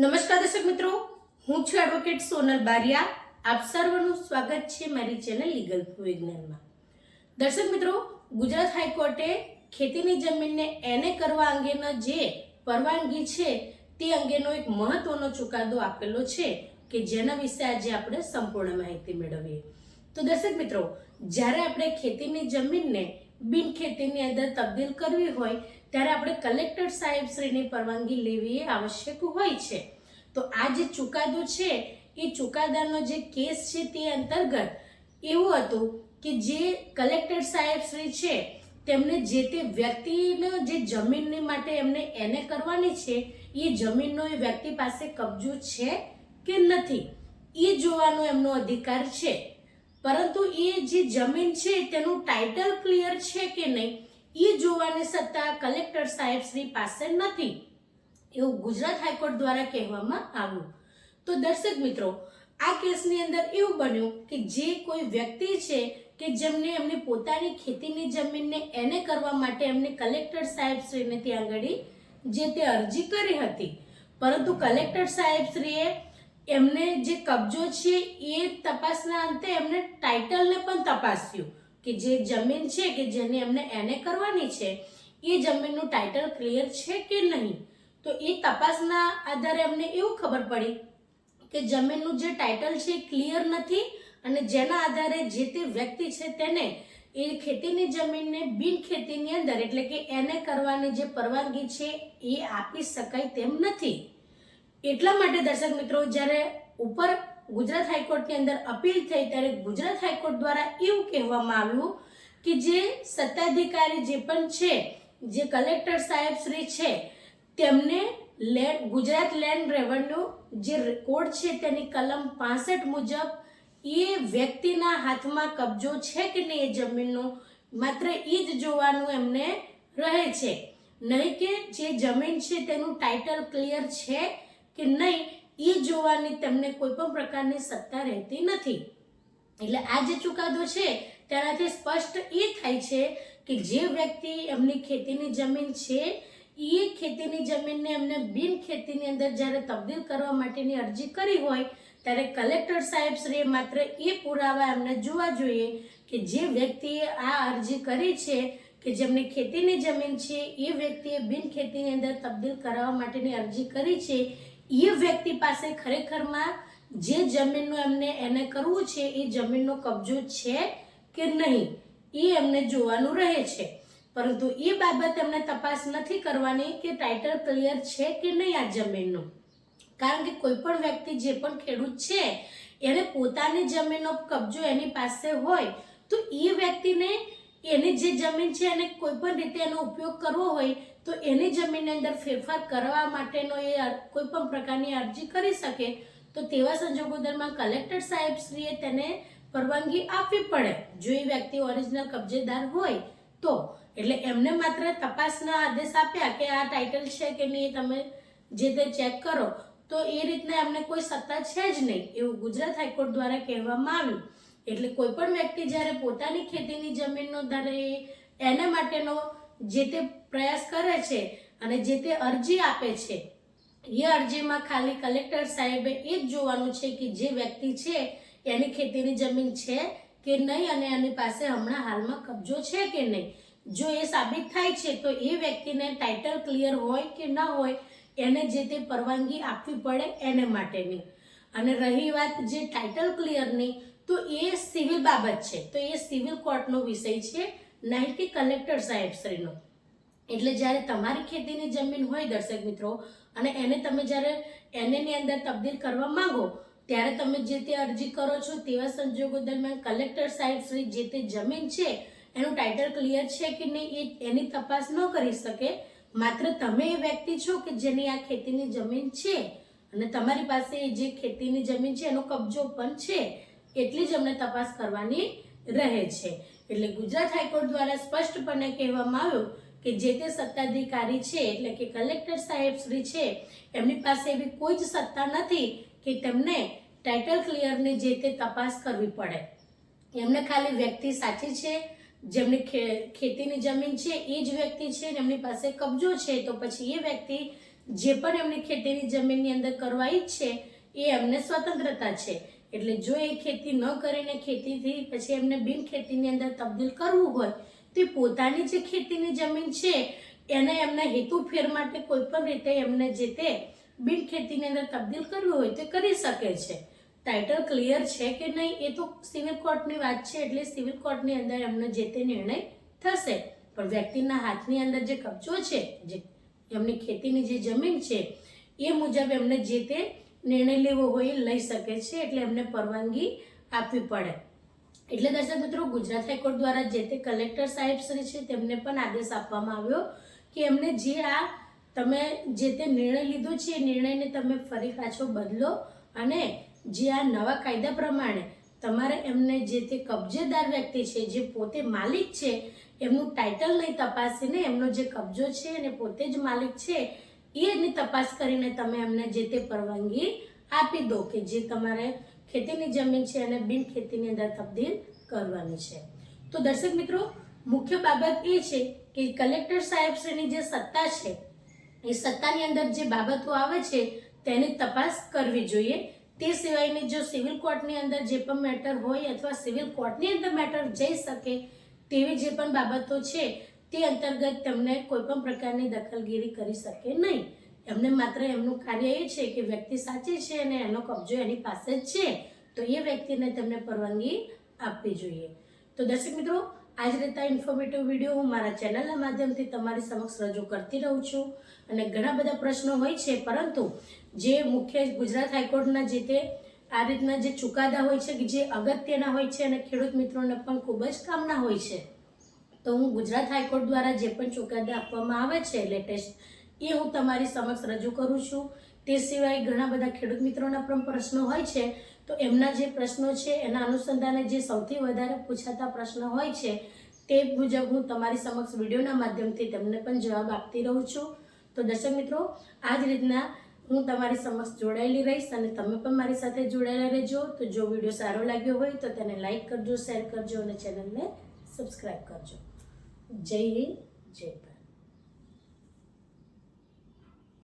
નમસ્કાર દર્શક મિત્રો, હું છું એડવોકેટ સોનલ બારિયા. આપ સર્વનું સ્વાગત છે મારી ચેનલ લીગલ વિજ્ઞાનમાં દર્શક મિત્રો, ગુજરાત હાઈકોર્ટે ખેતીની જમીનને એને કરવા અંગેના જે પરવાનગી છે, તે અંગેનો એક મહત્વનો ચુકાદો આપેલો છે કે જેના વિશે આજે આપણે સંપૂર્ણ માહિતી મેળવીએ. તો દર્શક મિત્રો, જ્યારે આપણે ખેતીની જમીનને બિન ખેતીની અંદર તબદીલ કરવી હોય ત્યારે આપણે કલેક્ટર સાહેબ શ્રીની પરવાનગી લેવી એ આવશ્યક હોય છે. તો આ જે ચુકાદો છે, એ ચુકાદાનો જે કેસ છે તે અંતર્ગત એવું હતું કે જે કલેક્ટર સાહેબ શ્રી છે, તેમને જે તે વ્યક્તિનો જે જમીનની માટે એમને એને કરવાની છે, એ જમીનનો એ વ્યક્તિ પાસે કબજો છે કે નથી? એ જોવાનો એમનો અધિકાર છે. પરંતુ એ જે જમીન છે, તેનું ટાઇટલ ક્લિયર છે કે નહીં? એ જોવાની સત્તા કલેક્ટર સાહેબ શ્રી પાસે નથી. એવું ગુજરાત હાઈકોર્ટ દ્વારા કહેવામાં આવ્યું. તો દર્શક મિત્રો, આ કેસની અંદર એવું બન્યું કે જે કોઈ વ્યક્તિ છે કે જેમને એમને પોતાની ખેતીની જમીનને એને કરવા માટે એમને કલેક્ટર સાહેબ શ્રીને ત્યાં આગળ જે તે અરજી કરી હતી. પરંતુ કલેક્ટર સાહેબ શ્રીએ એમને જે કબજો છે એ તપાસના અંતે એમને ટાઇટલને પણ તપાસ્યું. કે જે જમીન છે કે જેની એમને એને કરવાની છે, એ જમીનનું ટાઇટલ ક્લિયર છે કે નહીં? તો એ તપાસના આધારે અમને એવું ખબર પડી કે જમીનનું જે ટાઇટલ છે એ ક્લિયર નથી અને જેના આધારે જે તે વ્યક્તિ છે તેને એ ખેતીની જમીનને બિન ખેતીની અંદર એટલે કે એને કરવાની જે પરવાનગી છે એ આપી શકાય તેમ નથી. એટલા માટે દર્શક મિત્રો, જ્યારે ઉપર ગુજરાત હાઈકોર્ટની અંદર અપીલ થઈ ત્યારે ગુજરાત હાઈકોર્ટ દ્વારા એવું કહેવામાં આવ્યું કે જે સત્તાધિકારી જે પણ છે, જે કલેક્ટર સાહેબ શ્રી છે, તેમને લેન્ડ, ગુજરાત લેન્ડ રેવન્યુ જે કોડ છે તેની કલમ પાસઠ મુજબ એ વ્યક્તિના હાથમાં કબજો છે કે નહીં એ જમીનનો? માત્ર એ જ જોવાનું એમને રહે છે. નહીં કે જે જમીન છે તેનું ટાઇટલ ક્લિયર છે કે નહીં? એ જોવાની તેમને કોઈ પણ પ્રકારની સત્તા રહેતી નથી. એટલે આ જે ચુકાદો છે, તેનાથી સ્પષ્ટ એ થાય છે કે જે વ્યક્તિ એમની ખેતીની જમીન છે, એ ખેતીની જમીનને એમને બિન ખેતીની અંદર જ્યારે તબદીલ કરવા માટેની અરજી કરી હોય, ત્યારે કલેક્ટર સાહેબ શ્રીએ માત્ર એ પુરાવા એમને જોવા જોઈએ કે જે વ્યક્તિએ આ અરજી કરી છે કે જેમની ખેતીની જમીન છે, એ વ્યક્તિએ બિન ખેતીની અંદર તબદીલ કરાવવા માટેની અરજી કરી છે એ વ્યક્તિ પાસે ખરેખરમાં જે જમીનનું એમને એને કરવું છે, એ જમીનનો કબજો છે કે નહીં, એ એમને જોવાનું રહે છે. પરંતુ એ બાબત એમને તપાસ નથી કરવાની કે ટાઇટલ ક્લિયર છે કે નહીં આ જમીનનું. કારણ કે કોઈ પણ વ્યક્તિ જે પણ ખેડૂત છે, એને પોતાની જમીનનો કબજો એની પાસે હોય, તો એ વ્યક્તિને એની જે જમીન છે, એને કોઈ પણ રીતે એનો ઉપયોગ કરવો હોય તો એની જમીનની અંદર ફેરફાર કરવા માટેનો એ કોઈ પણ પ્રકારની અરજી કરી શકે, તો તેવા સંજોગો દરમિયાન કલેક્ટર સાહેબ શ્રીએ તેને પરવાનગી આપવી પડે. જો એ વ્યક્તિ ઓરિજિનલ કબજેદાર હોય, તો. એટલે એમને માત્ર તપાસના આદેશ આપ્યા કે આ ટાઇટલ છે કે નહીં તમે જે તે ચેક કરો, તો એ રીતના એમને કોઈ સત્તા છે જ નહીં, એવું ગુજરાત હાઈકોર્ટ દ્વારા કહેવામાં આવ્યું. એટલે કોઈ પણ વ્યક્તિ જ્યારે પોતાની ખેતીની જમીનનો ધારે એના માટેનો જે તે પ્રયાસ કરે છે અને જે તે અરજી આપે છે, એ અરજીમાં ખાલી કલેક્ટર સાહેબે એ જ જોવાનું છે કે જે વ્યક્તિ છે, એની ખેતીની જમીન છે કે નહીં અને એની પાસે હમણાં હાલમાં કબજો છે કે નહીં. જો એ સાબિત થાય છે, તો એ વ્યક્તિને ટાઇટલ ક્લિયર હોય કે ન હોય, એને જે તે પરવાનગી આપવી પડે એને માટેની. અને રહી વાત જે ટાઇટલ ક્લિયરની તો એ સિવિલ બાબત છે. તો એ સિવિલ કોર્ટનો વિષય છે, નહીં કે કલેક્ટર સાહેબ શ્રીનો એટલે જ્યારે તમારી ખેતીની જમીન હોય દર્શક મિત્રો, અને એને તમે જ્યારે એનેની અંદર તબદીલ કરવા માંગો, ત્યારે તમે જે તે અરજી કરો છો તેવા સંજોગો દરમિયાન કલેક્ટર સાહેબ શ્રી જે તે જમીન છે, એનું ટાઇટલ ક્લિયર છે કે નહીં એ એની તપાસ ન કરી શકે. માત્ર તમે એ વ્યક્તિ છો કે જેની આ ખેતીની જમીન છે, અને તમારી પાસે જે ખેતીની જમીન છે એનો કબજો પણ છે, એટલી જ અમને તપાસ કરવાની રહે છે. એટલે ગુજરાત હાઈકોર્ટ દ્વારા સ્પષ્ટપણે કહેવામાં આવ્યું કે જે તે સત્તાધિકારી છે, એટલે કે કલેક્ટર સાહેબ શ્રી છે, એમની પાસે એવી કોઈ જ સત્તા નથી કે તેમને ટાઇટલ ક્લિયરની જે તે તપાસ કરવી પડે. એમને ખાલી વ્યક્તિ સાચી છે, જેમની ખેતીની જમીન છે, એ જ વ્યક્તિ છે એમની પાસે કબજો છે, તો પછી એ વ્યક્તિ જે પણ એમની ખેતીની જમીનની અંદર કરવા ઈચ્છે એ એમને સ્વતંત્રતા છે. એટલે જો એ ખેતી ન કરીને ખેતીથી પછી એમને બિન ખેતીની અંદર તબદીલ કરવું હોય તો પોતાની જે ખેતીની જમીન છે, એને એમના હેતુ ફેર માટે કોઈ પણ રીતે એમને જે તે બિન ખેતીની અંદર તબદીલ કરવી હોય તે કરી શકે છે. ટાઇટલ ક્લિયર છે કે નહીં એ તો સિવિલ કોર્ટની વાત છે, એટલે સિવિલ કોર્ટની અંદર એમનો જે તે નિર્ણય થશે. પણ વ્યક્તિના હાથની અંદર જે કબજો છે, જે એમની ખેતીની જે જમીન છે, એ મુજબ એમને જે તે નિર્ણય લેવો હોય એ લઈ શકે છે, એટલે એમને પરવાનગી આપવી પડે. એટલે દર્શક મિત્રો, ગુજરાત હાઈકોર્ટ દ્વારા જે તે કલેક્ટર સાહેબ શ્રી છે, તેમને પણ આદેશ આપવામાં આવ્યો કે એમને જે આ તમે જે તે નિર્ણય લીધો છે, એ નિર્ણયને તમે ફરી પાછો બદલો અને જે આ નવા કાયદા પ્રમાણે તમારે એમને જે તે કબજેદાર વ્યક્તિ છે, જે પોતે માલિક છે, એમનું ટાઇટલ નહીં તપાસીને એમનો જે કબજો છે અને પોતે જ માલિક છે એની તપાસ કરીને તમે એમને જે તે પરવાનગી આપી દો કે જે તમારે ખેતીની જમીન છે અને બિન ખેતીની અંદર તબદીલ કરવાની છે. તો દર્શક મિત્રો, મુખ્ય બાબત એ છે કે કલેક્ટર સાહેબશ્રીની જે સત્તા છે, એ સત્તાની અંદર જે બાબતો આવે છે, તેની તપાસ કરવી જોઈએ. તે સિવાયની જો સિવિલ કોર્ટની અંદર જે પણ મેટર હોય અથવા સિવિલ કોર્ટની અંદર મેટર જઈ શકે તેવી જે પણ બાબતો છે, તે અંતર્ગત તમને કોઈ પણ પ્રકારની દખલગીરી કરી શકે નહીં. એમને માત્ર એમનું કાર્ય એ છે કે વ્યક્તિ સાચી છે અને એનો કબજો એની પાસે જ છે, તો એ વ્યક્તિને તમને પરવાનગી આપવી જોઈએ. તો દર્શક મિત્રો, આજ રીતે ઇન્ફોર્મેટિવ વીડિયો હું મારા ચેનલના માધ્યમથી તમારી સમક્ષ રજૂ કરતી રહું છું. અને ઘણા બધા પ્રશ્નો હોય છે, પરંતુ જે મુખ્ય ગુજરાત હાઈકોર્ટના જે તે આ રીતના જે ચુકાદા હોય છે કે જે અગત્યના હોય છે અને ખેડૂત મિત્રોને પણ ખૂબ જ કામના હોય છે, તો હું ગુજરાત હાઈકોર્ટ દ્વારા જે પણ ચુકાદા આપવામાં આવે છે લેટેસ્ટ એ હું તમારી સમક્ષ રજૂ કરું છું. તે સિવાય ઘણા બધા ખેડૂત મિત્રોના પણ પ્રશ્નો હોય છે. તો એમના જે પ્રશ્નો છે, એના અનુસંધાને જે સૌથી વધારે પૂછાતા પ્રશ્નો હોય છે, તે મુજબ હું તમારી સમક્ષ વિડીયોના માધ્યમથી તેમને પણ જવાબ આપતી રહું છું. તો દર્શક મિત્રો આ જ રીતના હું તમારી સમક્ષ જોડાયેલી રહીશ અને તમે પણ મારી સાથે જોડાયેલા રહેજો. તો જો વીડિયો સારો લાગ્યો હોય તો તેને લાઇક કરજો, શેર કરજો અને ચેનલને સબસ્ક્રાઈબ કરજો. જય હિન્દ, જય ભારત.